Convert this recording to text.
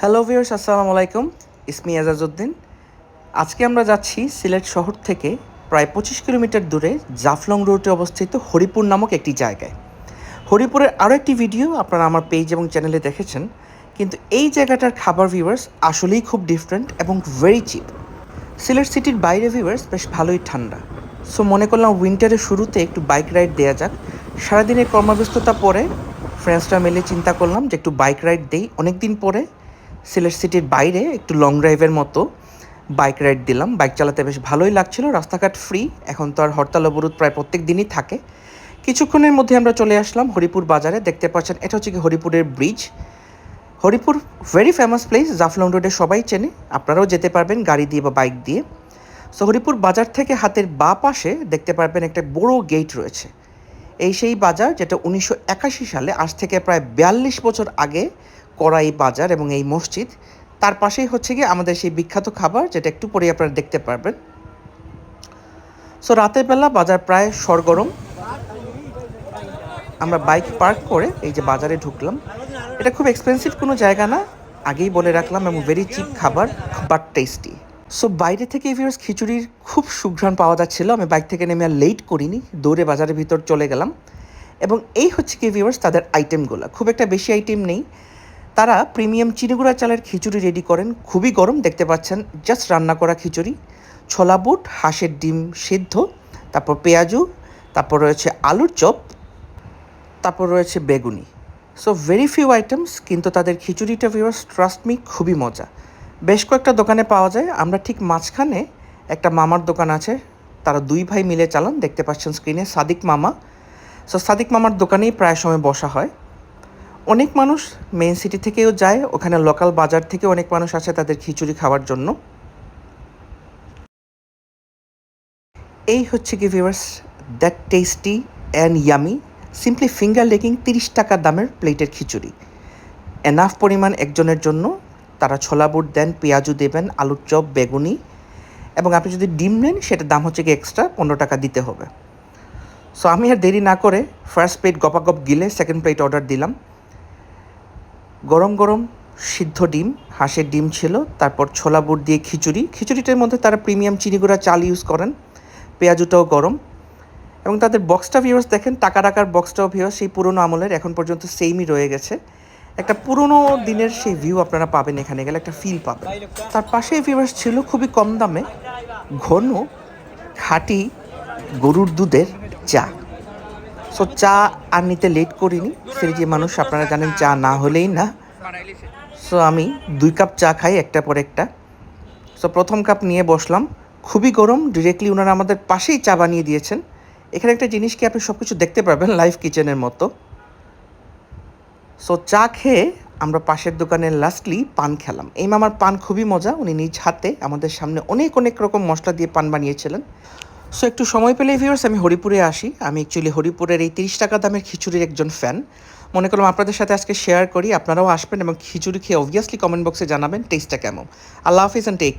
Hello viewers আসসালামু আলাইকুম। ইসমি এজাজউদ্দিন আজকে আমরা যাচ্ছি সিলেট শহর থেকে প্রায় পঁচিশ কিলোমিটার দূরে জাফলং রোডে অবস্থিত হরিপুর নামক একটি জায়গায়। হরিপুরের আরও একটি ভিডিও আপনারা আমার পেজ এবং চ্যানেলে দেখেছেন। কিন্তু এই জায়গাটার খাবার ভিউয়ার্স আসলেই খুব ডিফারেন্ট এবং ভেরি চিপ সিলেট সিটির বাইরে ভিউয়ার্স বেশ ভালোই ঠান্ডা। সো মনে করলাম উইন্টারের শুরুতে একটু বাইক রাইড দেওয়া যাক। সারাদিনের কর্মব্যস্ততা পরে ফ্রেন্ডসরা মিলে চিন্তা করলাম যে একটু বাইক রাইড দেই অনেক দিন পরে। সিলেট সিটির বাইরে একটু লং ড্রাইভের মতো বাইক রাইড দিলাম। বাইক চালাতে বেশ ভালোই লাগছিল, রাস্তাঘাট ফ্রি এখন তো আর হরতাল অবরোধ প্রায় প্রত্যেক দিনই থাকে। কিছুক্ষণের মধ্যে আমরা চলে আসলাম হরিপুর বাজারে। দেখতে পাচ্ছেন, এটা হচ্ছে কি হরিপুরের bridge Haripur very famous place Jaflong রোডে সবাই চেনে। আপনারাও যেতে পারবেন গাড়ি দিয়ে বা বাইক দিয়ে। সো হরিপুর বাজার থেকে হাতের বা পাশে দেখতে পারবেন একটা বড় গেট রয়েছে। এই সেই বাজার যেটা উনিশশো একাশি সালে আজ থেকে প্রায় বিয়াল্লিশ বছর আগে করা এই বাজার এবং এই মসজিদ। তার পাশেই হচ্ছে গিয়ে আমাদের সেই বিখ্যাত খাবার যেটা একটু পরেই আপনারা দেখতে পারবেন। সো রাতের বেলা বাজার প্রায় সরগরম। আমরা বাইক পার্ক করে এই যে বাজারে ঢুকলাম। এটা খুব এক্সপেন্সিভ কোনো জায়গা না। আগেই বলে রাখলাম, এবং ভেরি চিপ খাবার বাট টেস্টি সো বাইরে থেকে ভিউয়ার্স খিচুড়ির খুব সুঘ্রাণ পাওয়া যাচ্ছিল। আমি বাইক থেকে নেমে আর লেট করিনি, দৌড়ে বাজারের ভিতর চলে গেলাম। এবং এই হচ্ছে কি ভিউয়ার্স তাদের আইটেমগুলো খুব একটা বেশি আইটেম নেই। তারা প্রিমিয়াম চিনিগুড়া চালের খিচুড়ি রেডি করেন। খুবই গরম, দেখতে পাচ্ছেন জাস্ট রান্না করা খিচুড়ি। ছোলা বুট, হাঁসের ডিম সিদ্ধ, তারপর পেঁয়াজু, তারপর রয়েছে আলুর চপ, তারপর রয়েছে বেগুনি। সো ভেরি ফিউ আইটেমস কিন্তু তাদের খিচুড়িটা ভিউয়ার্স ট্রাস্ট মি খুবই মজা। বেশ কয়েকটা দোকানে পাওয়া যায়। আমরা ঠিক মাঝখানে একটা মামার দোকান আছে। তারা দুই ভাই মিলে চালান। দেখতে পাচ্ছেন স্ক্রিনে সাদিক মামা। সো সাদিক মামার দোকানেই প্রায় সময় বসা হয়। অনেক মানুষ মেইন সিটি থেকেও যায়। ওখানে লোকাল বাজার থেকে অনেক মানুষ আসে তাদের খিচুড়ি খাওয়ার জন্য। এই হচ্ছে কি viewers that tasty and yummy simply finger licking তিরিশ টাকা দামের প্লেটের খিচুড়ি। এনাফ পরিমাণ একজনের জন্য, তারা ছোলা বুট দেন, পেঁয়াজু দেবেন, আলুর চপ, বেগুনি, এবং আপনি যদি ডিম নেন, সেটার দাম হচ্ছে কি এক্সট্রা পনেরো টাকা দিতে হবে। সো আমি আর দেরি না করে ফার্স্ট প্লেট গপাগপ গিলে সেকেন্ড প্লেট অর্ডার দিলাম। গরম গরম সিদ্ধ ডিম, হাঁসের ডিম ছিল, তারপর ছোলা বুট দিয়ে খিচুড়ি। খিচুড়িটার মধ্যে তারা প্রিমিয়াম চিনিগুড়া চাল ইউজ করেন। পেঁয়াজুটাও গরম। এবং তাদের বক্সটা ভিউয়ার্স দেখেন, টাকা টাকার বক্সটাও ভিউয়ার্স সেই পুরনো আমলের এখন পর্যন্ত সেমই রয়ে গেছে। একটা পুরনো দিনের সেই ভিউ আপনারা পাবেন এখানে, গেলে একটা ফিল পাবেন। তার পাশেই ভিউয়ার্স ছিল খুবই কম দামে ঘন, খাঁটি, গরুর দুধের চা। সো চা আর নিতে লেট করিনি। যে মানুষ, আপনারা জানেন চা না হলেই না। সো আমি দুই কাপ চা খাই, একটা পর একটা। সো প্রথম কাপ নিয়ে বসলাম। খুবই গরম ডিরেক্টলি ওনারা আমাদের পাশেই চা বানিয়ে দিয়েছেন। এখানে একটা জিনিস কি আপনি সব কিছু দেখতে পারবেন লাইভ কিচেনের মতো। সো চা খেয়ে আমরা পাশের দোকানে লাস্টলি পান খেলাম। এই মামার পান খুবই মজা, উনি নিজ হাতে আমাদের সামনে অনেক অনেক রকম মশলা দিয়ে পান বানিয়েছিলেন। সো একটু সময় পেলে ভিউয়ার্স আমি হরিপুরে আসি। আমি অ্যাকচুয়ালি হরিপুরের এই তিরিশ টাকা দামের খিচুড়ির একজন ফ্যান মনে করলাম আপনাদের সাথে আজকে শেয়ার করি, আপনারাও আসবেন এবং খিচুড়ি খেয়ে অবভিয়াসলি কমেন্ট বক্সে জানাবেন টেস্টটা কেমন। আল্লাহ হাফিজ অ্যান্ড টেক